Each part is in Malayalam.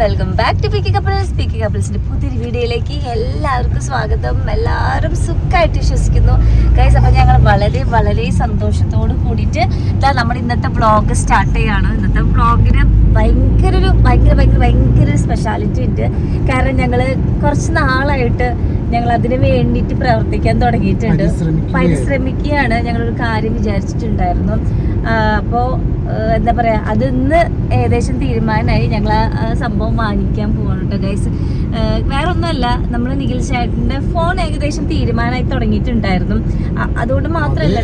Welcome back to picky couples. Picky കപ്പിൾസിന്റെ പുതിയൊരു വീഡിയോയിലേക്ക് എല്ലാവർക്കും സ്വാഗതം. എല്ലാവരും സുഖമായിട്ട് വിശ്വസിക്കുന്നു. ഗൈസ് അപ്പം ഞങ്ങൾ വളരെ വളരെ സന്തോഷത്തോട് കൂടിയിട്ട് ഇതാ നമ്മൾ ഇന്നത്തെ വ്ളോഗ് സ്റ്റാർട്ട് ചെയ്യാണ്. ഇന്നത്തെ വ്ളോഗിന് ഭയങ്കര ഒരു ഭയങ്കര ഭയങ്കര ഭയങ്കര സ്പെഷ്യാലിറ്റി ഉണ്ട്. കാരണം ഞങ്ങൾ കുറച്ച് നാളായിട്ട് ഞങ്ങൾ അതിനു വേണ്ടിയിട്ട് പ്രവർത്തിക്കാൻ തുടങ്ങിയിട്ടുണ്ട്. പരിശ്രമിക്കുകയാണ്. ഞങ്ങൾ ഒരു കാര്യം വിചാരിച്ചിട്ടുണ്ടായിരുന്നു. അപ്പോൾ എന്താ പറയാ അത് ഇന്ന് ഏകദേശം തീരുമാനമായി ഞങ്ങൾ ആ സംഭവം വാങ്ങിക്കാൻ പോവാണ് കേട്ടോ ഗൈസ് വേറെ ഒന്നുമല്ല നമ്മൾ നിഖിൽ ചേട്ടന്റെ ഫോൺ ഏകദേശം തീരുമാനമായി തുടങ്ങിയിട്ടുണ്ടായിരുന്നു. അതുകൊണ്ട് മാത്രമല്ല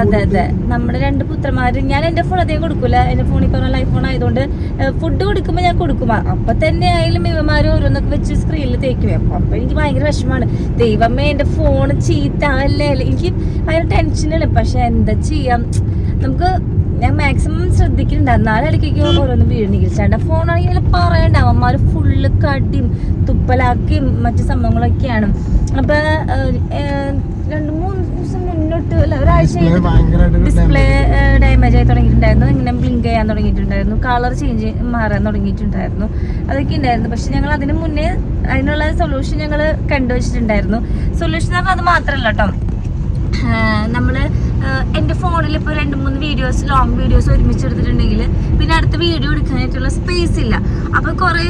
അത് അതെ. നമ്മുടെ രണ്ട് പുത്രന്മാര് ഞാൻ എന്റെ ഫോൺ അധികം കൊടുക്കൂല. എന്റെ ഫോൺ ഇപ്പൊ ഐഫോൺ ആയതുകൊണ്ട് ഫുഡ് കൊടുക്കുമ്പോൾ ഞാൻ കൊടുക്കും. അപ്പൊ തന്നെ ആയാലും ഇവന്മാര് ഓരോന്നൊക്കെ വെച്ച് സ്ക്രീനിൽ തേക്കുവേ. അപ്പൊ അപ്പൊ എനിക്ക് ഭയങ്കര വിഷമമാണ്. ദൈവമേ എന്റെ ഫോൺ ചീത്താവല്ലേ എനിക്ക് ഭയങ്കര ടെൻഷനാണ് പക്ഷെ എന്താ ചെയ്യാം? നമുക്ക് ഞാൻ മാക്സിമം ശ്രദ്ധിക്കുന്നുണ്ട്. എന്നാലും ഇടയ്ക്കൊക്കെ ഓരോന്ന് ഫോൺ ഫോണാണെങ്കിൽ പറയണ്ട. അവന്മാര് ഫുള്ള് കടിയും തുപ്പലാക്കിയും മറ്റു സംഭവങ്ങളൊക്കെയാണ്. അപ്പൊ രണ്ട് മൂന്ന് അല്ല ഒരാഴ്ച ഡിസ്പ്ലേ ഡിസ്പ്ലേ ഡാമേജ് ആയി തുടങ്ങിയിട്ടുണ്ടായിരുന്നു. ഇങ്ങനെ ബ്ലിങ്ക് ചെയ്യാൻ തുടങ്ങിയിട്ടുണ്ടായിരുന്നു. കളർ ചേഞ്ച് മാറാൻ തുടങ്ങിയിട്ടുണ്ടായിരുന്നു. അതൊക്കെ ഉണ്ടായിരുന്നു. പക്ഷെ ഞങ്ങൾ അതിന് മുന്നേ അതിനുള്ള സൊല്യൂഷൻ ഞങ്ങൾ കണ്ടുവച്ചിട്ടുണ്ടായിരുന്നു. സൊല്യൂഷൻ എന്ന് പറഞ്ഞാൽ അത് മാത്രമല്ല കേട്ടോ നമ്മൾ എന്റെ ഫോണിൽ ഇപ്പോൾ രണ്ട് മൂന്ന് വീഡിയോസ് ലോങ് വീഡിയോസ് ഒരുമിച്ച് എടുത്തിട്ടുണ്ടെങ്കിൽ പിന്നെ അടുത്ത വീഡിയോ എടുക്കാനായിട്ടുള്ള സ്പേസ് ഇല്ല. അപ്പോൾ കുറേ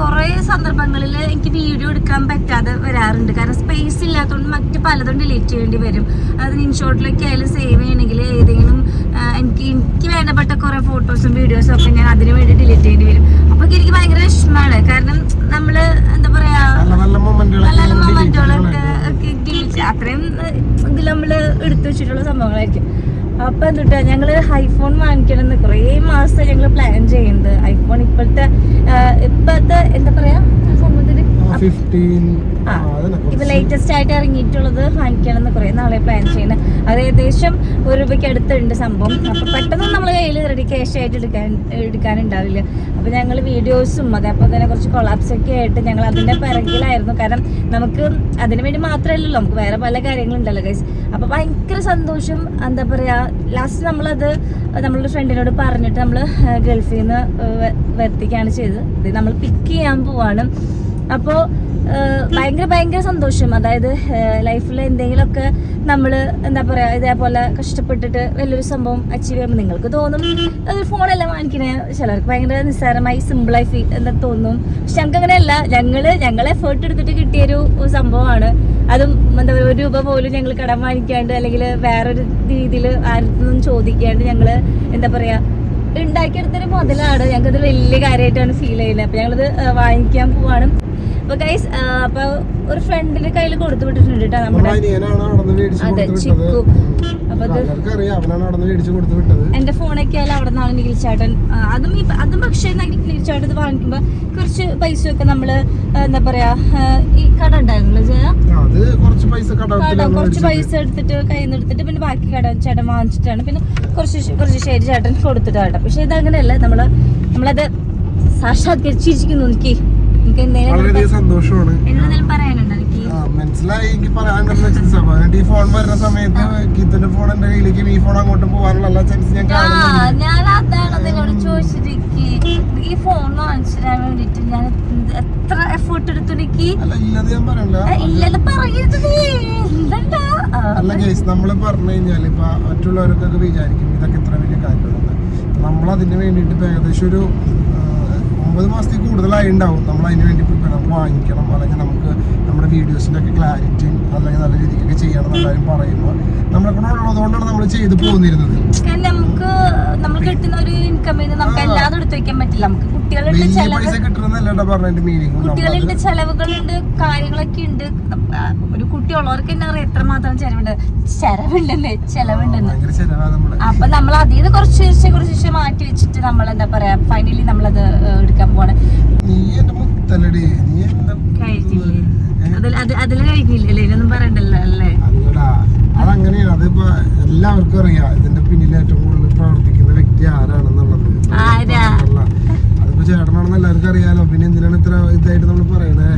കുറേ സന്ദർഭങ്ങളിൽ എനിക്ക് വീഡിയോ എടുക്കാൻ പറ്റാതെ വരാറുണ്ട്. കാരണം സ്പേസ് ഇല്ലാത്തതുകൊണ്ട് മറ്റ് പലതും ഡിലീറ്റ് ചെയ്യേണ്ടി വരും. അത് ഇൻഷോട്ടിലൊക്കെ ആയാലും സേവ് ചെയ്യണമെങ്കിൽ ഏതെങ്കിലും എനിക്ക് എനിക്ക് വേണ്ടപ്പെട്ട കുറേ ഫോട്ടോസും വീഡിയോസും ഒക്കെ ഞാൻ അതിനു വേണ്ടി ഡിലീറ്റ് ചെയ്യേണ്ടി വരും. അപ്പോൾ എനിക്ക് ഭയങ്കര വിഷമമാണ്. കാരണം നമ്മൾ എന്താ പറയുക നല്ല നല്ല ചെയ്യ- അത്രയും ഇതിൽ നമ്മൾ എടുത്തു വെച്ചിട്ടുള്ള സംഭവങ്ങളായിരിക്കും. അപ്പൊ എന്തുട്ടാ ഞങ്ങൾ ഐഫോൺ വാങ്ങിക്കണം എന്ന് കുറേ മാസം ഞങ്ങൾ പ്ലാൻ ചെയ്യുന്നത് ഐഫോൺ ഇപ്പോഴത്തെ ഇപ്പോഴത്തെ എന്താ പറയാ ആ സംഭവത്തിന് ആ, 15 ആ, ആ, അതന്നെ ഇപ്പൊ ലേറ്റസ്റ്റ് ആയിട്ട് ഇറങ്ങിയിട്ടുള്ളത് വാങ്ങിക്കണം എന്ന് കുറെ നാളെ പ്ലാൻ ചെയ്യുന്നത് അത് ഏകദേശം ഒരു രൂപയ്ക്ക് അടുത്തുണ്ട് സംഭവം. അപ്പൊ പെട്ടെന്ന് നമ്മൾ കയ്യിൽ റെഡി ക്യാഷ് ആയിട്ട് എടുക്കാൻ എടുക്കാനുണ്ടാവില്ല. അപ്പൊ ഞങ്ങൾ വീഡിയോസും അതേപോലെ തന്നെ കുറച്ച് കൊളാപ്സ് ഒക്കെ ആയിട്ട് ഞങ്ങൾ അതിന്റെ പിറകിലായിരുന്നു. കാരണം നമുക്ക് അതിനു വേണ്ടി മാത്രമല്ലല്ലോ നമുക്ക് വേറെ പല കാര്യങ്ങളുണ്ടല്ലോ ഗൈസ് അപ്പൊ ഭയങ്കര സന്തോഷം. എന്താ പറയാ ലാസ്റ്റ് നമ്മളത് നമ്മളൊരു ഫ്രണ്ടിനോട് പറഞ്ഞിട്ട് നമ്മൾ ഗൾഫിൽ നിന്ന് വരുത്തിക്കുകയാണ് ചെയ്തത്. ഇത് നമ്മൾ പിക്ക് ചെയ്യാൻ പോവാണ്. അപ്പോൾ ഭയങ്കര ഭയങ്കര സന്തോഷം. അതായത് ലൈഫിൽ എന്തെങ്കിലുമൊക്കെ നമ്മൾ എന്താ പറയുക ഇതേപോലെ കഷ്ടപ്പെട്ടിട്ട് വലിയൊരു സംഭവം അച്ചീവ് ചെയ്യുമ്പോൾ നിങ്ങൾക്ക് തോന്നും. ഒരു ഫോണെല്ലാം വാങ്ങിക്കണേ? ചിലർക്ക് ഭയങ്കര നിസ്സാരമായി സിമ്പിളായി ഫീൽ എന്താ തോന്നും. പക്ഷെ ഞങ്ങൾക്ക് അങ്ങനെയല്ല ഞങ്ങൾ ഞങ്ങൾ എഫേർട്ട് എടുത്തിട്ട് കിട്ടിയൊരു സംഭവമാണ്. അതും എന്താ പറയുക ഒരു രൂപ പോലും ഞങ്ങൾ കടം വാങ്ങിക്കാണ്ട് അല്ലെങ്കിൽ വേറൊരു രീതിയിൽ ആരും ചോദിക്കാണ്ട് ഞങ്ങൾ എന്താ പറയുക ഉണ്ടാക്കിയെടുത്തൊരു മുതലാണ്. ഞങ്ങൾക്കത് വലിയ കാര്യമായിട്ടാണ് ഫീൽ ചെയ്യുന്നത്. അപ്പം ഞങ്ങളത് വാങ്ങിക്കാൻ പോവാണ്. അപ്പൊ ഗൈസ് അപ്പൊ ഒരു ഫ്രണ്ടിന്റെ കയ്യിൽ കൊടുത്തു വിട്ടിട്ടുണ്ട് കേട്ടോ നമ്മുടെ അതെ, ചിക്കു. അപ്പൊ എന്റെ ഫോണൊക്കെ ആയാലും അവിടെ നിന്നാണ് നികിൽച്ചാട്ടൻ അതും അതും പക്ഷേ നിഖിൽ ചേട്ടൻ ഇത് വാങ്ങിക്കുമ്പോ കുറച്ച് പൈസ ഒക്കെ നമ്മൾ എന്താ പറയാ ഈ കട ഉണ്ടായിരുന്നല്ലോ കുറച്ച് പൈസ എടുത്തിട്ട് കയ്യിൽ നിന്ന് എടുത്തിട്ട് പിന്നെ ബാക്കി കട ചേട്ടൻ വാങ്ങിച്ചിട്ടാണ്. പിന്നെ കുറച്ച് കുറച്ച് ശരി ചേട്ടൻ കൊടുത്തിട്ടാണ് പക്ഷെ ഇത് അങ്ങനെയല്ല നമ്മൾ നമ്മളത് സാക്ഷാത്കരിച്ചിരിക്കുന്നു എനിക്ക് വളരെയധികം സന്തോഷമാണ്. മനസ്സിലായി. എനിക്ക് ഈ ഫോൺ വരുന്ന സമയത്ത് ഫോൺ എന്റെ കയ്യിലേക്ക് ഈ ഫോൺ അങ്ങോട്ട് പോകാനുള്ള എല്ലാ ചാൻസ് ഞാൻ ഈ ഫോൺ വേണ്ടിട്ട് ഞാൻ എത്ര എഫേർട്ട് എടുത്തു എനിക്ക്? അല്ല നമ്മൾ പറഞ്ഞു കഴിഞ്ഞാൽ ഇപ്പൊ മറ്റുള്ളവർക്കൊക്കെ വിചാരിക്കും ഇതൊക്കെ ഇത്ര വലിയ കാര്യങ്ങളാണ് നമ്മൾ അതിന് വേണ്ടിയിട്ട് ഏകദേശം ഒരു ഒമ്പത് മാസത്തിൽ കൂടുതലായി ഉണ്ടാവും നമ്മൾ അതിന് വേണ്ടി പ്രിപ്പയർ നമുക്ക് വാങ്ങിക്കണം. അല്ലെങ്കിൽ നമുക്ക് നമ്മുടെ വീഡിയോസിന്റെ ഒക്കെ ക്ലാരിറ്റി അല്ലെങ്കിൽ നല്ല രീതിക്കൊക്കെ ചെയ്യണം എന്നെല്ലാവരും പറയുമ്പോൾ നമ്മളെ കൂടെ ഉള്ളതുകൊണ്ടാണ് നമ്മൾ ചെയ്ത് പോകുന്നിരുന്നത് നമുക്ക് നമ്മൾ കിട്ടുന്ന ഒരു ഇൻകമിൽ നമുക്ക്. എല്ലാതും എടുത്തു വെക്കാൻ പറ്റില്ല. നമുക്ക് കുട്ടികളുടെ കുട്ടികളുടെ ചെലവുകളുണ്ട് കാര്യങ്ങളൊക്കെ ഉണ്ട്. ഒരു കുട്ടി ഉള്ളവർക്ക് തന്നെ അറിയാം എത്രമാത്രം ചെലവുണ്ട്. ചെലവുണ്ടല്ലേ ചെലവുണ്ടെന്ന്. ഭയങ്കര ചെലവാ നമ്മൾ. അപ്പൊ നമ്മൾ അതിൽ നിന്ന് കുറച്ച് കുറച്ച് മാറ്റി വെച്ചിട്ട് നമ്മൾ എന്താ പറയാ ഫൈനലി നമ്മളത് ഏഹ്, എടുക്കാൻ പോണേ നീ എന്റെ മുത്തലടി. നീ? അതിൽ അത് അതിൽ കഴിഞ്ഞില്ലല്ലേ ഇതിനൊന്നും പറയണ്ടല്ലോ അല്ലേ? അതങ്ങനെയാണ് അതിപ്പോ എല്ലാവർക്കും അറിയാം. ഇതിന്റെ പിന്നിൽ ഏറ്റവും കൂടുതൽ പ്രവർത്തിക്കുന്ന വ്യക്തി ആരാണെന്നുള്ളത്. അതിപ്പോ ചേട്ടനാണെന്ന് എല്ലാവർക്കും അറിയാലോ. പിന്നെ എന്തിനാണ് ഇത്ര ഇതായിട്ട് നമ്മൾ പറയണേ?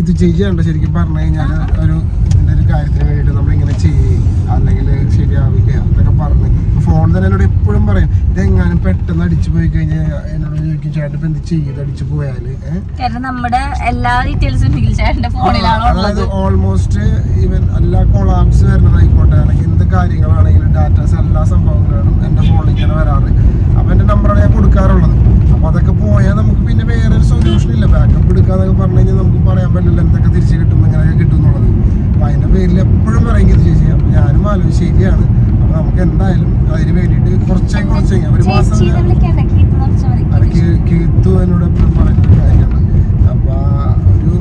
ഇത് ചെയ്യണ്ട ശരിക്കും പറഞ്ഞു കഴിഞ്ഞാൽ ഒരു ഇതിന്റെ ഒരു കാര്യത്തിന് വേണ്ടിയിട്ട് നമ്മൾ ഇങ്ങനെ ചെയ്യും അല്ലെങ്കിൽ ശരിയാവില്ല എന്നൊക്കെ പറഞ്ഞ്. ഫോൺ തന്നെ എന്നോട് എപ്പോഴും പറയും ഇതെങ്ങാനും പെട്ടെന്ന് അടിച്ചു പോയി കഴിഞ്ഞാൽ എന്നോട് ചോദിക്കും ചേട്ടൻ ഇപ്പൊ എന്ത് ചെയ്ത് അടിച്ചു പോയാൽ? നമ്മുടെ എല്ലാ ഡീറ്റെയിൽസും അതായത് ഓൾമോസ്റ്റ് ഈവൻ എല്ലാ കൊളാപ്സ് വരുന്നതായിക്കോട്ടെ അല്ലെങ്കിൽ എന്ത് കാര്യങ്ങളാണെങ്കിലും ഡാറ്റാസ് എല്ലാ സംഭവങ്ങളാണ് എന്റെ ഫോണിൽ ഇങ്ങനെ വരാറ്. അപ്പൊ എന്റെ നമ്പറാണ് ഞാൻ കൊടുക്കാറുള്ളത് അപ്പൊ അതൊക്കെ പോയാൽ നമുക്ക് പിന്നെ വേറെ ഒരു സൊല്യൂഷൻ ഇല്ല ബാക്കപ്പ് എടുക്കാന്നൊക്കെ പറഞ്ഞു കഴിഞ്ഞാൽ നമുക്ക് പറയാൻ പറ്റില്ല എന്തൊക്കെ തിരിച്ച് കിട്ടും എങ്ങനെയൊക്കെ കിട്ടും എന്നുള്ളത് അപ്പൊ അതിന്റെ പേരിൽ എപ്പോഴും പറയും ഇത് ചേച്ചി അപ്പൊ ആലോചിച്ച് ശരിയാണ്. അപ്പൊ നമുക്ക് എന്തായാലും അതിന് വേണ്ടിയിട്ട് കുറച്ചേ കുറച്ചേ ഒരു മാസം അത് കീ- കീർത്തു എന്നോട് എപ്പോഴും പറയുന്നൊരു കാര്യമാണ്. അപ്പൊ ഒരു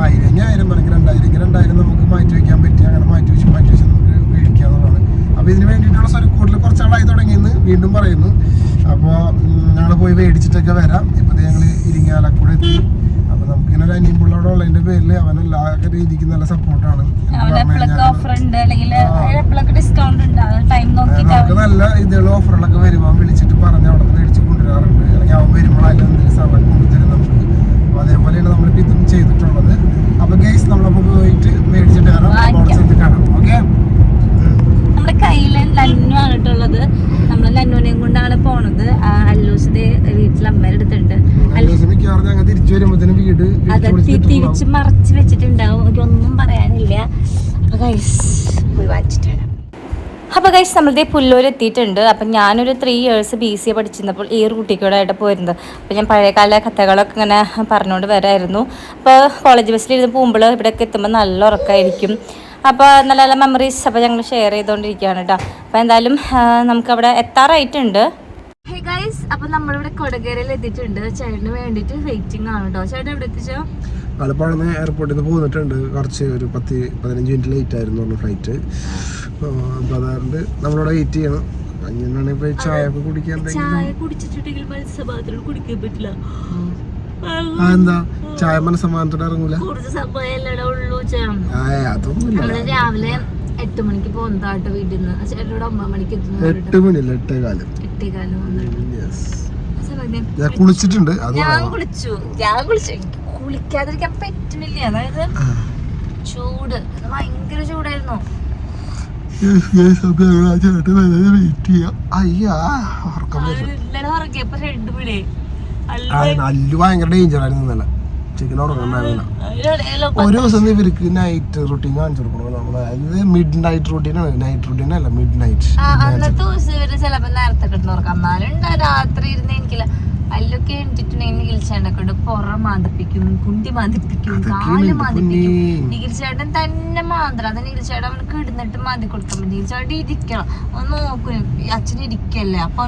ആയിരം ആയിരം പറഞ്ഞ രണ്ടായിരം രണ്ടായിരം നമുക്ക് മാറ്റി വെക്കാൻ പറ്റി അങ്ങനെ മാറ്റി വെച്ച് മാറ്റി വെച്ച് നമുക്ക് മേടിക്കാന്നുള്ളതാണ് അപ്പൊ ഇതിന് വേണ്ടിയിട്ടുള്ള സർക്കൂട്ടിൽ കുറച്ചാളായി തുടങ്ങിയെന്ന് വീണ്ടും പറയുന്നു. അപ്പോൾ ഞങ്ങൾ പോയി മേടിച്ചിട്ടൊക്കെ വരാം. ഇപ്പൊ ഞങ്ങൾ ഇരിങ്ങാലക്കൂടെ എത്തി. അപ്പൊ നമുക്കിങ്ങനെ ഒരു അനിയും അവിടെ ഉള്ളതിന്റെ പേരിൽ അവൻ എല്ലാ രീതിക്ക് നല്ല സപ്പോർട്ടാണ് നമുക്ക് നല്ല ഇതുള്ള ഓഫറുകളൊക്കെ വരുമ്പോൾ അവൻ വിളിച്ചിട്ട് പറഞ്ഞ് അവിടെ നിന്ന് മേടിച്ച് കൊണ്ടുവരാറുണ്ട്. അല്ലെങ്കിൽ അവൻ വരുമ്പോൾ അതിൽ എന്തെങ്കിലും സാധനം കൊണ്ടുതരും നമുക്ക് അപ്പൊ അതേപോലെയാണ് നമ്മളിപ്പോ ഇതും ചെയ്തിട്ടുള്ളത്. അപ്പൊ ഗൈസ് നമ്മളപ്പോ പോയിട്ട് മേടിച്ചിട്ട് അവിടെ കാണാം. ഓക്കെ നമ്മുടെ കയ്യിൽ ലന്നു ആണ് കേട്ടുള്ളത് നമ്മൾ ലന്നുവിനെയും കൊണ്ടാണ് പോണത്. അല്ലൂസിന്റെ വീട്ടിൽ അമ്മയുടെ അടുത്തുണ്ട്. വീട് തിരിച്ച് മറച്ച് വെച്ചിട്ടുണ്ടാവും. എനിക്കൊന്നും പറയാനില്ല. വരാം. അപ്പോൾ ഗൈസ് നമ്മളുടെ പുല്ലൂർ എത്തിയിട്ടുണ്ട്. അപ്പം ഞാനൊരു three years B C A പഠിച്ചിരുന്നപ്പോൾ ഈ ഒരു കുട്ടിക്കൂടായിട്ട് പോയിരുന്നത് അപ്പോൾ ഞാൻ പഴയകാല കഥകളൊക്കെ ഇങ്ങനെ പറഞ്ഞുകൊണ്ട് വരായിരുന്നു. അപ്പോൾ കോളേജ് ബസ്സിലിരുന്ന് പോകുമ്പോൾ ഇവിടെയൊക്കെ എത്തുമ്പോൾ നല്ല ഉറക്കമായിരിക്കും അപ്പോൾ നല്ല നല്ല മെമ്മറീസ് അപ്പോൾ ഞങ്ങൾ ഷെയർ ചെയ്തുകൊണ്ടിരിക്കുകയാണ് കേട്ടോ അപ്പോൾ എന്തായാലും നമുക്ക് നമുക്കവിടെ എത്താറായിട്ടുണ്ട്. ഹേ ഗൈസ് അപ്പോൾ നമ്മളിവിടെ കൊടകരയിൽ എത്തിയിട്ടുണ്ട്. ചേട്ടന് വേണ്ടിയിട്ട് വെയിറ്റിംഗ് ആണ് കേട്ടോ ചേട്ടൻ എവിടെ എത്തിച്ചോ? ആലപ്പാടുന്ന് എയർപോർട്ടിൽ നിന്ന് പോന്നിട്ടുണ്ട്. കുറച്ച് ഒരു പത്ത് പതിനഞ്ച് മിനിറ്റ് ലേറ്റ് ആയിരുന്നു പറഞ്ഞു ഫ്ലൈറ്റ് അപ്പോൾ അതുകൊണ്ട് നമ്മളിവിടെ വെയിറ്റ് ചെയ്യണം. അങ്ങനെ ഇപ്പൊ ചായ ഒക്കെ കുടിക്കാൻ ചായ കുടിച്ചിട്ടുണ്ടെങ്കിൽ മത്സ്യപാത്രം കുടിക്കാൻ പറ്റില്ല. എന്താ ചായ മനസ്സമാനത്തോടെ ഇറങ്ങൂല? കുറച്ച് സമയമല്ലേ നമ്മൾ രാവിലെ എട്ട് മണിക്ക് പോകുന്നതാട്ടോ വീട്ടിൽ നിന്ന് ചേട്ടനോട് ഒമ്പത് മണിക്ക് എത്തുന്നു എട്ട് മണിയല്ല എട്ടേ കാലം? എട്ടേ കാലം ഞാൻ കുളിച്ചിട്ടുണ്ട് ഞാൻ കുളിച്ചു. ഞാൻ കുളിച്ചു. കുളിക്കാതിരിക്കാൻ പറ്റുന്നില്ല. അതായത് ചൂട്. ഭയങ്കര ചൂടായിരുന്നു. ഭയങ്കര ഡേഞ്ചർ ആയിരുന്നു ഇന്നലെ. ചിക്കൻ ഒരു ദിവസം ഇവർക്ക് നൈറ്റ് റൂട്ടീൻ കാണിച്ചു കൊടുക്കണം നമ്മൾ. അതായത് മിഡ് നൈറ്റ് റൂട്ടീൻ ആണ്. നൈറ്റ് റൂട്ടീൻ അല്ല മിഡ് നൈറ്റ് അന്നത്തെ ദിവസം ഇവർ ചിലപ്പോ നേരത്തെ കിട്ടുന്നവർക്ക് എന്നാലും രാത്രി ഇരുന്ന് എനിക്കില്ല. അതിലൊക്കെ എണിച്ചിട്ടുണ്ടെങ്കിൽ നികിൽച്ചേട്ടനെ കൊണ്ട് പുറം മാന്തിപ്പിക്കും കുണ്ടി മാന്തിപ്പിക്കും കാൽ മാന്തിപ്പിക്കും. നികിൽച്ചേട്ടൻ തന്നെ മാന്ത്രം അത് നികിൽച്ചേട്ടൻ അവനക്ക് ഇടുന്നിട്ട് മാന്തി കൊടുക്കാൻ പറ്റും നികിൽച്ചേട്ടൻ ഇരിക്കണം. ഒന്ന് നോക്കൂ അച്ഛൻ ഇരിക്കല്ലേ? അപ്പൊ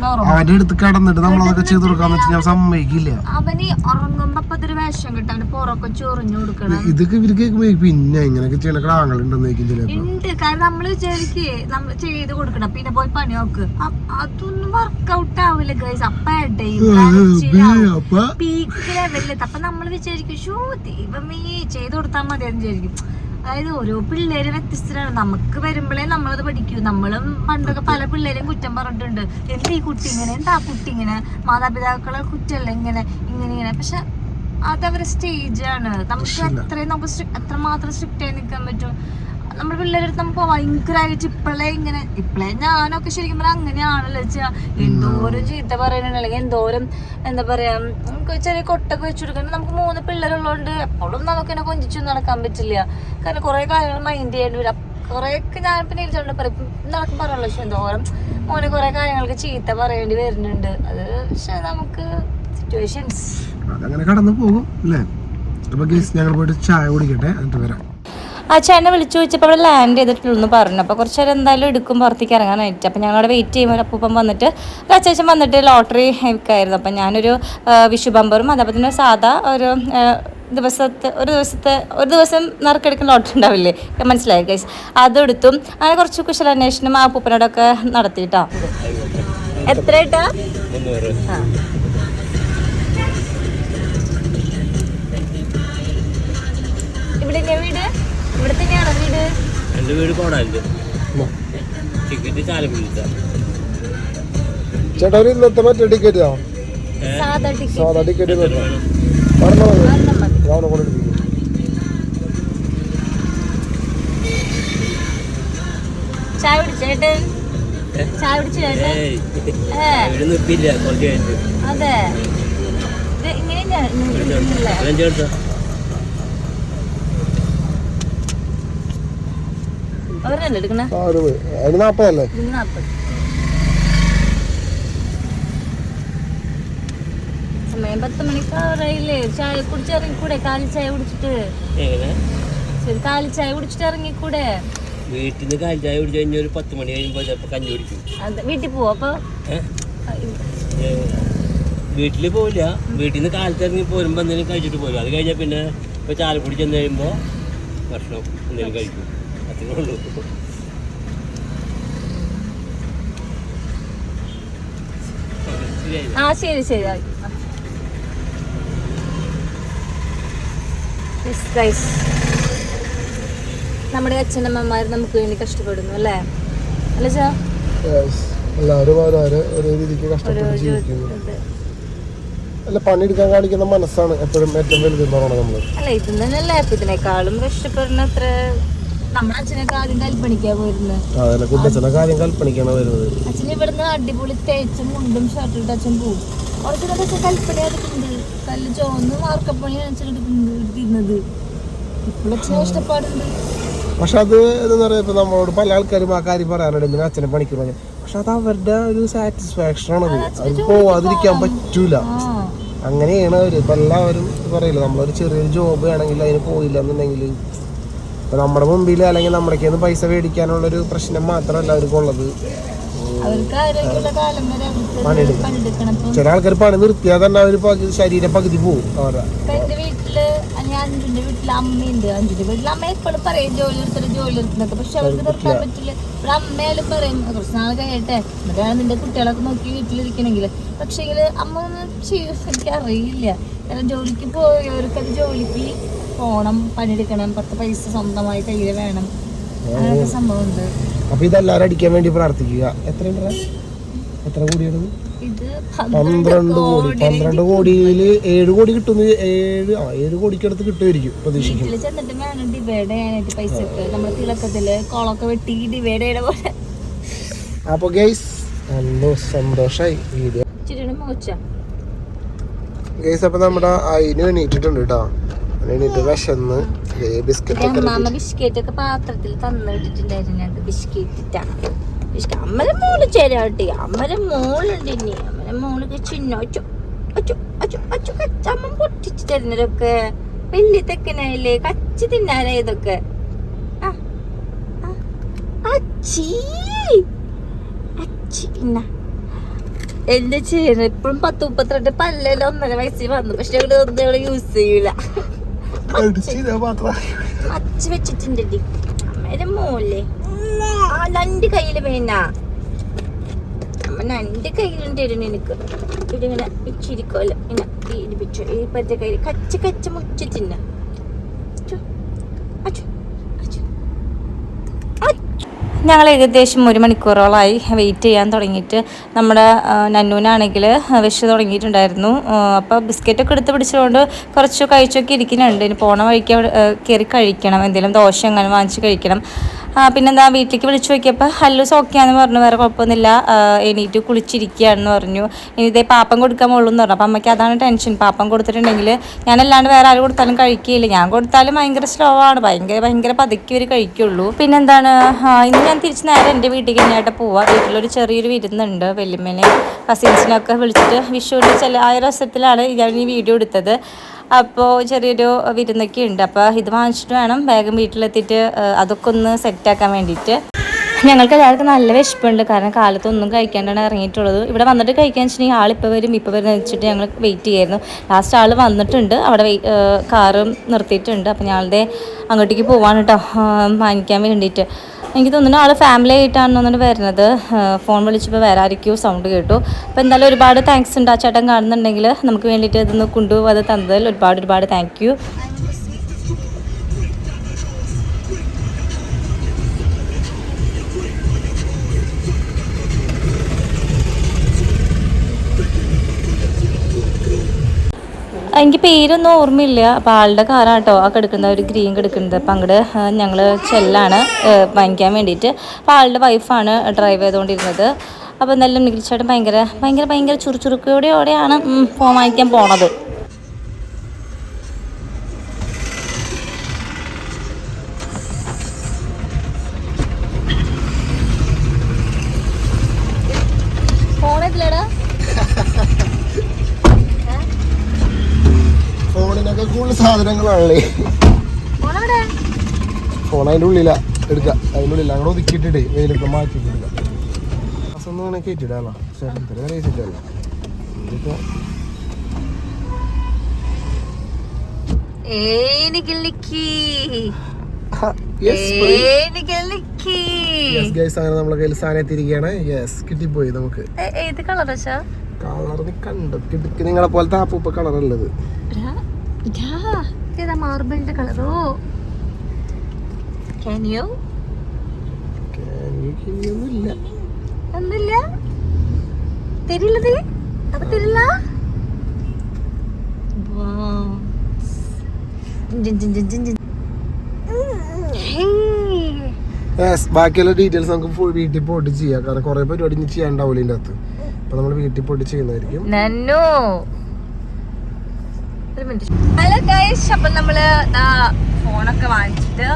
അടുത്ത് കിടന്നിട്ട് നമ്മളതൊക്കെ ചെയ്ത് കൊടുക്കാന്ന് വെച്ചാൽ സമ്മതിക്കില്ല. അവന് ഉറങ്ങുമ്പോ അപ്പൊ അതൊരു വേഷം കിട്ടും അവന് പുറമൊക്കെ ചൊറിഞ്ഞു കൊടുക്കണം. ഇതൊക്കെ ഇവർക്ക് പിന്നെ ഇങ്ങനെയൊക്കെ ചെയ്യണ ചിലപ്പോ ഉണ്ട് കാരണം നമ്മൾ വിചാരിക്കേ നമ്മൾ ചെയ്ത് കൊടുക്കണം. പിന്നെ പോയി പണി നോക്ക്. അതൊന്നും വർക്കൗട്ട് ആവില്ല ഗൈസ് അപ്പ അപ്പൊ പീക്ക് അപ്പൊ. നമ്മൾ വിചാരിക്കും ഷോ ദൈവമേ ചെയ്ത് കൊടുത്താൽ മതി എന്ന് വിചാരിക്കും. അതായത് ഓരോ പിള്ളേര് വ്യത്യസ്തരാണ്. നമുക്ക് വരുമ്പോഴേ നമ്മളത് പഠിക്കൂ. നമ്മളും പണ്ടൊക്കെ പല പിള്ളേരെയും കുറ്റം പറഞ്ഞിട്ടുണ്ട്. എന്താ ഈ കുട്ടി ഇങ്ങനെ? എന്താ ആ കുട്ടി ഇങ്ങനെ? മാതാപിതാക്കളെ കുറ്റമല്ല ഇങ്ങനെ? ഇങ്ങനെ ഇങ്ങനെ. പക്ഷെ അതവരെ സ്റ്റേജാണ് നമുക്ക് അത്രയും എത്രയും നമുക്ക് എത്രമാത്രം സ്ട്രിക്റ്റ് ആയി നിൽക്കാൻ പറ്റും. നമ്മുടെ പിള്ളേരുടെ അടുത്ത് നമുക്ക് ഭയങ്കരമായിട്ട് ഇപ്പോഴേ ഇങ്ങനെ ഇപ്പോഴേ ഞാനൊക്കെ ശരിക്കും പറഞ്ഞാൽ അങ്ങനെയാണല്ലോ വെച്ചാ എന്തോരം ചീത്ത പറയാനുണ്ട് അല്ലെങ്കിൽ എന്തോരം എന്താ പറയാ നമുക്ക് ചെറിയ കൊട്ടൊക്കെ വെച്ചു കൊടുക്കണം. നമുക്ക് മൂന്ന് പിള്ളേരുള്ളതുകൊണ്ട് എപ്പോഴും നമുക്ക് എന്നെ കൊഞ്ചിച്ചു നടക്കാൻ പറ്റില്ല. കാരണം കുറെ കാര്യങ്ങൾ മൈൻഡ് ചെയ്യേണ്ടി വരും. കുറെയൊക്കെ ഞാൻ പിന്നെ ഇരുച്ചോണ്ട് പറയും. നടക്കും പറയാനുള്ള പക്ഷെ എന്തോരം മോനെ കുറെ കാര്യങ്ങൾക്ക് ചീത്ത പറയേണ്ടി വരുന്നുണ്ട്. അത് പക്ഷെ നമുക്ക് സിറ്റുവേഷൻസ് അതങ്ങനെ കടന്നു പോകും അല്ലേ? അപ്പൊ ഗീസ് ഞങ്ങൾ പോയിട്ട് ചായ കുടിക്കട്ടെ? എന്നിട്ട് വരാം. ആ ചേട്ടനെ വിളിച്ചു ചോദിച്ചപ്പോൾ അവിടെ ലാൻഡ് ചെയ്തിട്ടുള്ളൂ എന്ന് പറഞ്ഞു. അപ്പോൾ കുറച്ച് നേരം എന്തായാലും എടുക്കും പുറത്തേക്ക് ഇറങ്ങാനായിട്ട്. അപ്പോൾ ഞങ്ങളവിടെ വെയിറ്റ് ചെയ്യുമ്പോൾ അപ്പൂപ്പം വന്നിട്ട് അത്യാവശ്യം വന്നിട്ട് ലോട്ടറി വിൽക്കായിരുന്നു. അപ്പം ഞാനൊരു വിഷു ബമ്പറും അതേപോലെ തന്നെ സാധാ ഒരു ദിവസത്തെ ഒരു ദിവസത്തെ ഒരു ദിവസം നറുക്കെടുക്കുന്ന ലോട്ടറി ഉണ്ടാവില്ലേ? മനസ്സിലായി ഗൈസ് അതെടുത്തും അങ്ങനെ കുറച്ച് കുശലാന്വേഷണം ആ പൂപ്പനോടൊക്കെ നടത്തിയിട്ടാ. എത്ര ഇട്ടാ ഇവിടെ വീട്? ഇവിടെ തന്നെയാണോ വീട്? എന്റെ വീട് കോടാലിൽ ടിക്കറ്റ് ചാലക്കുടിച്ച ചേട്ടാ ഒരു ഇന്നത്തെ മറ്റേ ടിക്കറ്റ് സാധാ ടിക്കറ്റ്. സാധാ ടിക്കറ്റ് പറഞ്ഞോ ഒരെണ്ണം മതി. രാവിലെ കൂടെ എടുപ്പിക്കും ചായ കുടിച്ചേട്ടൻ ചായ കുടിച്ചു ചേട്ടൻ ഏയ്. ഏ. ഇവിടെ നിർത്തിയില്ല അതെ. ഇത് ഇങ്ങനെയാണ് ഇല്ലേ? ചേർത്തോ അവരല്ലേ എടുക്കണേ ആ ഒരു അതിന് നാൽപ്പത് സമയം പത്ത് മണിക്കാറായില്ലേ. ചായ കുടിച്ചിറങ്ങിക്കൂടെ കാലി ചായ കുടിച്ചിട്ട്? ശരി കാലി ചായ കുടിച്ചിട്ട് ഇറങ്ങിക്കൂടെ? വീട്ടിൽ നിന്ന് കാൽ ചായ കുടിച്ചു കഴിഞ്ഞ ഒരു പത്ത് മണി കഴിയുമ്പോൾ ചിലപ്പോൾ കഞ്ഞി കുടിക്കും. വീട്ടിൽ പോവോ അപ്പൊ? വീട്ടിൽ പോവില്ല. വീട്ടിൽ നിന്ന് കാലത്ത് ഇറങ്ങി പോരുമ്പോൾ എന്തെങ്കിലും കഴിച്ചിട്ട് പോരും. അത് കഴിഞ്ഞാൽ പിന്നെ ഇപ്പോൾ ചാലക്കുടി ചെന്ന് കഴിയുമ്പോൾ ഭക്ഷണം എന്തെങ്കിലും കഴിക്കും. അത്രേ ഉള്ളൂ ആ ശരി ശരി. നമ്മുടെ അച്ഛനമ്മമാർ നമുക്ക് വേണ്ടി കഷ്ടപ്പെടുന്നു അല്ലേ? അല്ല ചാ? എല്ലാവരും ഓരോരോ ഓരോ രീതിക്ക് കഷ്ടപ്പെട്ട് ജീവിക്കുന്നു. അല്ല പണിയെടുക്കാൻ കാണിക്കുന്ന മനസ്സാണ് എപ്പോഴും ഏറ്റവും വലുതെന്ന് പറയണത് നമ്മൾ അല്ല ഇത് തന്നെയല്ലേ ഇതിനേക്കാളും കഷ്ടപ്പെടുന്ന അത്ര നമ്മുടെ അച്ഛനൊക്കെ ആദ്യം കൽപ്പണിക്കാ പോയിരുന്നത് അതല്ല കുട്ടച്ചനെ കാര്യം കൽപ്പണിക്കാണ് വരുന്നത്. അച്ഛൻ ഇവിടുന്ന് അടിപൊളി തേച്ചും മുണ്ടും ഷർട്ടും ഇട്ട് അച്ഛൻ പോകും കുറച്ചിനൊക്കെ അച്ഛൻ കൽപ്പണി എടുക്കുന്നത് കല്ല് ചോന്ന് മാർക്കപ്പണിയാണ് അച്ഛൻ എടുക്കുന്നത് എടുത്തിരുന്നത്. ഇപ്പോൾ അച്ഛനെ ഇഷ്ടപ്പാടുണ്ട്. പക്ഷെ അത് എന്താ പറയാ ഇപ്പൊ നമ്മളോട് പല ആൾക്കാരും ആ കാര്യം പറയാറുണ്ട്. എന്തിനാ അച്ഛനെ പണിക്ക് പറഞ്ഞു പക്ഷെ അത് അവരുടെ ഒരു സാറ്റിസ്ഫാക്ഷൻ ആണത് അത്. പോവാതിരിക്കാൻ പറ്റൂല. അങ്ങനെയാണ് അവർ. ഇപ്പൊ എല്ലാവരും പറയില്ല നമ്മളൊരു ചെറിയൊരു ജോബ് ആണെങ്കിൽ അതിന് പോയില്ല എന്നുണ്ടെങ്കിൽ ഇപ്പൊ നമ്മുടെ മുമ്പിൽ അല്ലെങ്കിൽ നമ്മുടെ കയ്യിൽ നിന്ന് പൈസ മേടിക്കാനുള്ള ഒരു പ്രശ്നം മാത്രമല്ല അവർക്കുള്ളത്. പണിയെടുക്കണം. ചില ആൾക്കാർ പണി നിർത്തിയാൽ തന്നെ അവർ ശരീരം പകുതി പോകും അവരുടെ. ഇപ്പൊ എന്റെ വീട്ടിൽ ഞാൻ അഞ്ചിന്റെ വീട്ടിൽ അമ്മയുണ്ട്. അഞ്ചിന്റെ വീട്ടിൽ അമ്മ എപ്പോഴും പറയും ജോലി എടുത്തിട്ട് ജോലി എടുക്കുന്നൊക്കെ പക്ഷെ അവർക്ക് നിർത്താൻ പറ്റില്ല. ഇവിടെ അമ്മയാലും പറയും കുറച്ച് നാൾ കഴിയട്ടെ. എന്നിട്ടാണ് നിന്റെ കുട്ടികളൊക്കെ നോക്കി വീട്ടിലിരിക്കണമെങ്കിൽ പക്ഷേ അമ്മ ഒന്നും ചെയ്യും എനിക്ക് അറിയില്ല. കാരണം ജോലിക്ക് പോയവർക്ക് അത് ജോലിക്ക് പോണം പണിയെടുക്കണം. പത്ത് പൈസ സ്വന്തമായി കയ്യിൽ വേണം. അങ്ങനത്തെ സംഭവമുണ്ട്. അപ്പൊ ഇതെല്ലാരും അടിക്കാൻ വേണ്ടി പ്രാർത്ഥിക്കുക. എത്രയുണ്ട് എത്ര കോടിയാണ് ഇത്? പന്ത്രണ്ട് കോടി. പന്ത്രണ്ട് കോടിയിൽ ഏഴ് കോടി കിട്ടുന്ന ഏഴ് ആ ഏഴ് കോടിക്കടുത്ത് കിട്ടുമായിരിക്കും പ്രതീക്ഷിക്കും. വീട്ടിൽ ചെന്നിട്ട് വേണം ഡിവൈഡ് ചെയ്യാനായിട്ട് പൈസ നമ്മൾ തിളക്കത്തിൽ കോളൊക്കെ വെട്ടി ഡിവൈഡ് ചെയ്യണ പോലെ. അപ്പൊ ഗൈസ് എന്തോ സന്തോഷായി വീഡിയോ ഇച്ചിരി മോച്ച ഗൈസ് അപ്പൊ നമ്മുടെ അയിന് എണീറ്റിട്ടുണ്ട് കേട്ടോ എണീറ്റ് വിശന്ന് ബിസ്ക്കറ്റ് ബിസ്ക്കറ്റ് ഒക്കെ പാത്രത്തിൽ ഞങ്ങൾക്ക് ബിസ്ക്കറ്റ് ബിസ്ക്കറ്റ് അമ്മര മോൾ ചേരാട്ടി. അമ്മര മോളുണ്ട് ഇനി. അമ്മര മോൾ ചിന്ന. അച്ചു അച്ചു അച്ചു കച്ചമ്മ പൊട്ടിച്ചു തരുന്നതൊക്കെ വലിയ തെക്കനായില്ലേ? കച്ച് തിന്നാലേ ഇതൊക്കെ. അച്ചീ അച്ചി പിന്ന എന്റെ ചെയ്യുന്നത് ഇപ്പോഴും പത്ത് മുപ്പത്തിരണ്ട് പല്ലല്ല ഒന്നര വയസ്സിൽ വന്നു. പക്ഷെ ഇവിടെ ഒന്നും യൂസ് ചെയ്യൂല. അച്ഛ വെച്ചിട്ടുണ്ട് മോല്ലേ ആ രണ്ട് കയ്യിൽ വേന അമ്മ രണ്ട് കയ്യിലുണ്ടായിരുന്നു എനിക്ക് ഇതിങ്ങനെ ഇച്ചിരിക്കോലം ഇങ്ങനെ ഇടിപ്പിച്ചു ഈ പറ്റ കയ്യിൽ കച്ച കച്ച മുച്ച തിന്ന. ഞങ്ങൾ ഏകദേശം ഒരു മണിക്കൂറോളമായി വെയിറ്റ് ചെയ്യാൻ തുടങ്ങിയിട്ട് നമ്മുടെ നന്നൂനാണെങ്കിൽ വിഷ് തുടങ്ങിയിട്ടുണ്ടായിരുന്നു. അപ്പോൾ ബിസ്ക്കറ്റൊക്കെ എടുത്ത് പിടിച്ചതുകൊണ്ട് കുറച്ച് കഴിച്ചൊക്കെ ഇരിക്കുന്നുണ്ട്. ഇനി പോണ വഴിക്ക് കയറി കഴിക്കണം. എന്തെങ്കിലും ദോശ അങ്ങനെ വാങ്ങിച്ച് കഴിക്കണം. പിന്നെന്താ വീട്ടിലേക്ക് വിളിച്ചു നോക്കിയപ്പോൾ ഹല്ലൂസ് ഓക്കെയാന്ന് പറഞ്ഞു. വേറെ കുഴപ്പമൊന്നുമില്ല. എണീറ്റ് കുളിച്ചിരിക്കുകയാണെന്ന് പറഞ്ഞു. ഇനി ഇതേ പാപ്പം കൊടുക്കാൻ പോകുള്ളൂ എന്ന് പറഞ്ഞു. അപ്പം അമ്മയ്ക്ക് അതാണ് ടെൻഷൻ പാപ്പം കൊടുത്തിട്ടുണ്ടെങ്കിൽ ഞാനല്ലാണ്ട് വേറെ ആരും കൊടുത്താലും കഴിക്കുകയില്ല. ഞാൻ കൊടുത്താലും ഭയങ്കര സ്ലോ ആണ്. ഭയങ്കര ഭയങ്കര പതുക്കി ഒരു കഴിക്കുള്ളൂ. പിന്നെന്താണ് ഇന്ന് ഞാൻ തിരിച്ച് നേരെ എന്റെ വീട്ടിൽ തന്നെയായിട്ട് പോവാം. വീട്ടിലൊരു ചെറിയൊരു വിരുന്നുണ്ട്. വല്യമ്മനെ കസിൻസിനൊക്കെ വിളിച്ചിട്ട് വിഷുവിന്റെ ചില ആ രസത്തിലാണ് ഞാൻ ഈ വീഡിയോ എടുത്തത്. അപ്പോൾ ചെറിയൊരു വിരുന്നൊക്കെ ഉണ്ട്. അപ്പോൾ ഇത് വാങ്ങിച്ചിട്ട് വേണം വേഗം വീട്ടിലെത്തിയിട്ട് അതൊക്കെ ഒന്ന് സെറ്റാക്കാൻ വേണ്ടിയിട്ട്. ഞങ്ങൾക്ക് എല്ലാവർക്കും നല്ല വിശപ്പുണ്ട്. കാരണം കാലത്തൊന്നും കഴിക്കാണ്ടാണ് ഇറങ്ങിയിട്ടുള്ളത്. ഇവിടെ വന്നിട്ട് കഴിക്കാൻ വെച്ചിട്ടുണ്ടെങ്കിൽ ആളിപ്പോൾ വരും. ഇപ്പോൾ വരും വെച്ചിട്ട് ഞങ്ങൾ വെയിറ്റ് ചെയ്യായിരുന്നു ലാസ്റ്റ് ആൾ വന്നിട്ടുണ്ട്. അവിടെ കാറും നിർത്തിയിട്ടുണ്ട്. അപ്പോൾ ഞങ്ങളുടെ അങ്ങോട്ടേക്ക് പോവാണ് കേട്ടോ. വാങ്ങിക്കാൻ വേണ്ടിയിട്ട്. എനിക്ക് തോന്നുന്നു ആൾ ഫാമിലി ആയിട്ടാണ് തോന്നുന്നു വരുന്നത്. ഫോൺ വിളിച്ചപ്പോൾ വരാതിരിക്കുമോ സൗണ്ട് കേട്ടു. അപ്പോൾ എന്തായാലും ഒരുപാട് താങ്ക്സ് ഉണ്ട് ആ ചേട്ടൻ കാണുന്നുണ്ടെങ്കിൽ നമുക്ക് വേണ്ടിയിട്ട് ഇതൊന്ന് കൊണ്ടുപോകാതെ തന്നതിൽ ഒരുപാട് ഒരുപാട് താങ്ക് എനിക്ക് പേരൊന്നും ഓർമ്മയില്ല. അപ്പോൾ ആളുടെ കാറാണ് ആ കിടക്കുന്ന ഒരു ഗ്രീൻ കിടക്കുന്നത് അപ്പം അങ്ങോട്ട് ഞങ്ങൾ ചെല്ലാണ് വാങ്ങിക്കാൻ വേണ്ടിയിട്ട്. അപ്പോൾ ആളുടെ വൈഫാണ് ഡ്രൈവ് ചെയ്തുകൊണ്ടിരുന്നത് അപ്പോൾ എന്തായാലും ചേട്ടൻ ഭയങ്കര ഭയങ്കര ഭയങ്കര ചുറുചുറുക്കോടെയോടെയാണ് ഫോൺ വാങ്ങിക്കാൻ പോണത്. കൂടുതൽ സാധനങ്ങളാണല്ലേ? ഫോൺ അതിന്റെ ഉള്ളില എടുക്കാം. അതിന്റെ ഉള്ളിൽ അങ്ങോട്ട് ഒതുക്കിയിട്ടിട്ടേ വെയിലൊക്കെ മാറ്റി എടുക്കാം ഒന്നും അങ്ങനെ ഇതിപ്പോ നമ്മളെ കയ്യിൽ സാധനം എത്തിയിരിക്കുകയാണ്. യെസ് കിട്ടിപ്പോയി നമുക്ക്. ഏത് കളർ കളർ കണ്ടു? നിങ്ങളെ പോലത്തെ ആപ്പൂപ്പ കളർ ഉള്ളത് ഇതാ മാർബിളിന്റെ കളറോ കാനിയോ ഒന്നുമില്ല. തരില്ലത് അപ്പൊ തരില്ല. ബാക്കിയുള്ള ഡീറ്റെയിൽസ് നമുക്ക് ഫുൾ വീട്ടിൽ പോയിട്ട് ചെയ്യാം. കാരണം കുറെ പരിപാടി ഇനി ചെയ്യാണ്ടാവില്ല ഇതിന്റെ അകത്ത്. അപ്പൊ നമ്മൾ വീട്ടിൽ പോയിട്ട് ചെയ്യുന്നതായിരിക്കും. ഹലോ ഗൈസ് അപ്പൊ നമ്മൾ ഫോണൊക്കെ വാങ്ങിച്ചിട്ട്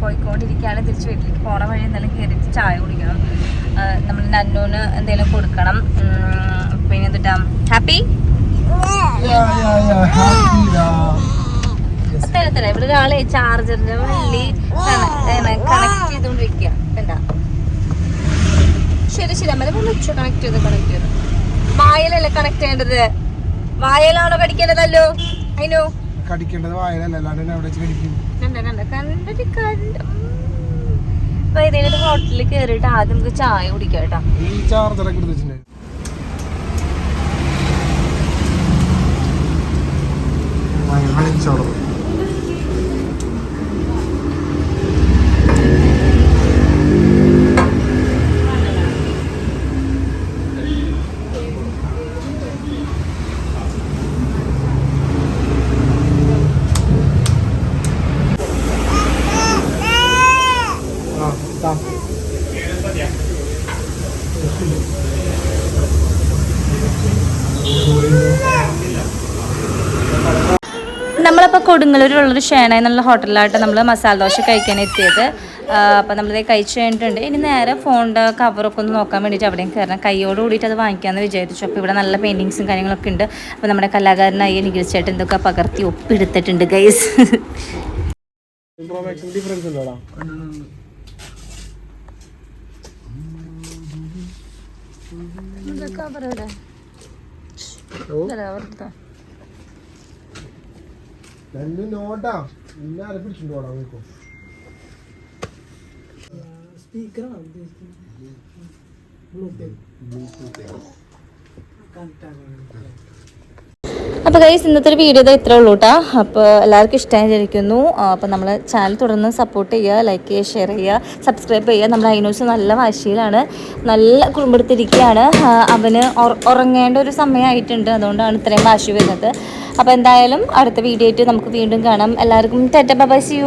പോയിക്കൊണ്ടിരിക്കുകയാണ്. തിരിച്ച് വീട്ടിലേക്ക് പോണ വഴി എന്തെങ്കിലും കയറിയിട്ട് ചായ കുടിക്കണം. നമ്മൾ നന്നൂന് എന്തെങ്കിലും കൊടുക്കണം. പിന്നെ എന്തിട്ടാ? ഹാപ്പി തരത്തില്ല ഇവിടെ ഒരാളെ ചാർജറിന്റെ വള്ളി കണക്ട് ചെയ്തോണ്ടിരിക്കുക എന്താ ശരി ശരി. അമ്മ വിളിച്ചു. കണക്ട് ചെയ്ത് കണക്ട് ചെയ്ത്. വായലല്ലേ കണക്ട് ചെയ്യേണ്ടത്? വായലാണോ കടിക്കേണ്ടതല്ലോ അതിനോ കടിക്കേണ്ടത് വായനല്ല അല്ലാണ്ട് എന്നെ എവിടെ വെച്ച് കടിക്കും? കണ്ട കണ്ട കണ്ടത് കണ്ട. അപ്പൊ ഹോട്ടലിൽ കേറിയിട്ട് ആദ്യം നമുക്ക് ചായ കുടിക്കാം കേട്ടോ. ഈ ചാർജറൊക്കെ എടുത്ത് കൊടുങ്ങല്ലൂരുള്ളൊരു ഷേണ എന്നുള്ള ഹോട്ടലിലായിട്ട് നമ്മൾ മസാല ദോശ കഴിക്കാൻ എത്തിയത്. അപ്പോൾ നമ്മളിത് കഴിച്ച് കഴിഞ്ഞിട്ടുണ്ട്. ഇനി നേരെ ഫോണിന്റെ കവറൊക്കെ ഒന്ന് നോക്കാൻ വേണ്ടിയിട്ട് അവിടെയും കയറണം. കൈയോട് കൂടിയിട്ട് അത് വാങ്ങിക്കാമെന്ന് വിചാരിച്ചു. അപ്പോൾ ഇവിടെ നല്ല പെയിന്റിങ്സും കാര്യങ്ങളൊക്കെ ഉണ്ട്. അപ്പോൾ നമ്മുടെ കലാകാരനായി നിഖിൽ ചേട്ടൻ എന്തൊക്കെ പകർത്തി ഒപ്പിടുത്തിട്ടുണ്ട് ഗൈസ് ഡിഫറൻസ് ഉണ്ടോടാ? ഓ? രണ്ട് നോട്ടാ. ഇന്നെ അര പിടിച്ചിട്ടുണ്ടോടാ നോക്കോ അപ്പോൾ ഗൈസ് ഇന്നത്തെ ഒരു വീഡിയോ ഇത്രേ ഉള്ളൂ കേട്ടോ അപ്പോൾ എല്ലാവർക്കും ഇഷ്ടമായി വിചാരിക്കുന്നു അപ്പോൾ നമ്മൾ ചാനൽ തുടർന്ന് സപ്പോർട്ട് ചെയ്യുക ലൈക്ക് ചെയ്യുക ഷെയർ ചെയ്യുക സബ്സ്ക്രൈബ് ചെയ്യുക. നമ്മുടെ അയിനൂസ് നല്ല വാശിയിലാണ് നല്ല കുടുംബത്തിരിക്കുകയാണ് അവന് ഉറങ്ങേണ്ട ഒരു സമയമായിട്ടുണ്ട് അതുകൊണ്ടാണ് ഇത്രയും വാശി വരുന്നത്. അപ്പോൾ എന്തായാലും അടുത്ത വീഡിയോ ആയിട്ട് നമുക്ക് വീണ്ടും കാണാം. എല്ലാവർക്കും ടെറ്റ ബൈ സി